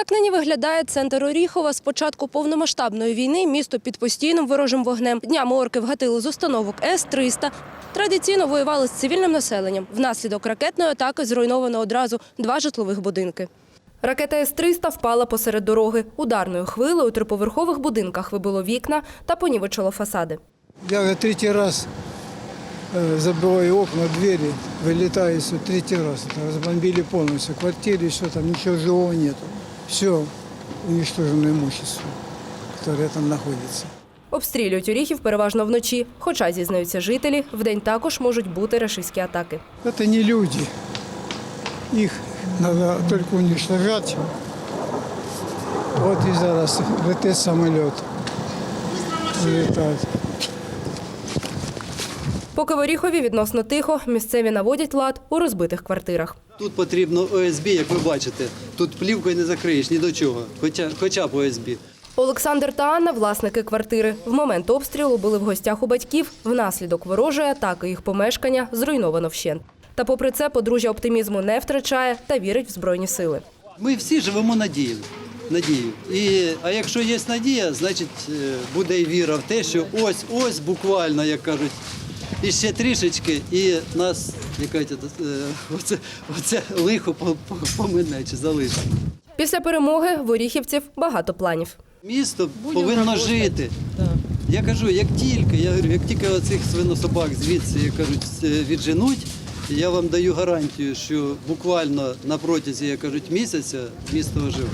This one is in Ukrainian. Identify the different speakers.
Speaker 1: Так нині виглядає центр Оріхова. З початку повномасштабної війни місто під постійним ворожим вогнем. Днями орки вгатили з установок С-300. Традиційно воювали з цивільним населенням. Внаслідок ракетної атаки зруйновано одразу два житлових будинки. Ракета С-300 впала посеред дороги. Ударною хвилею у триповерхових будинках вибило вікна та понівечило фасади.
Speaker 2: Я уже третий раз э, забиваю окна, двери, вылетаю все третий раз. Это разбомбили полностью. Квартиры, все там, ничего живого нету. Все уничтожено имущество, которое там находится.
Speaker 1: Обстрілюють Оріхів переважно вночі. Хоча, зізнаються жителі, вдень також можуть бути рашистські атаки.
Speaker 2: Это не люди. Их надо только уничтожать. Вот и зараз летит самолет. Летает.
Speaker 1: Поки в Оріхові відносно тихо, місцеві наводять лад у розбитих квартирах.
Speaker 3: Тут потрібно ОСБ, як ви бачите. Тут плівкою не закриєш ні до чого, хоча, хоча б ОСБ.
Speaker 1: Олександр та Анна – власники квартири. В момент обстрілу були в гостях у батьків. Внаслідок ворожої атаки їх помешкання зруйновано вщент. Та попри це подружжя оптимізму не втрачає та вірить в Збройні сили.
Speaker 3: Ми всі живемо надією. Надією. І, а якщо є надія, значить е, буде і віра в те, що ось ось буквально, як кажуть, і ще трішечки, і нас як кажуть, е, оце, оце лихо по- по- помине чи залишить.
Speaker 1: Після перемоги в Оріхівців багато планів.
Speaker 3: Місто повинно жити. Я кажу, як тільки, я говорю, як тільки оцих свинособак звідси, як кажуть, е, відженуть, я вам даю гарантію, що буквально на протязі, як кажуть, місяця місто оживе.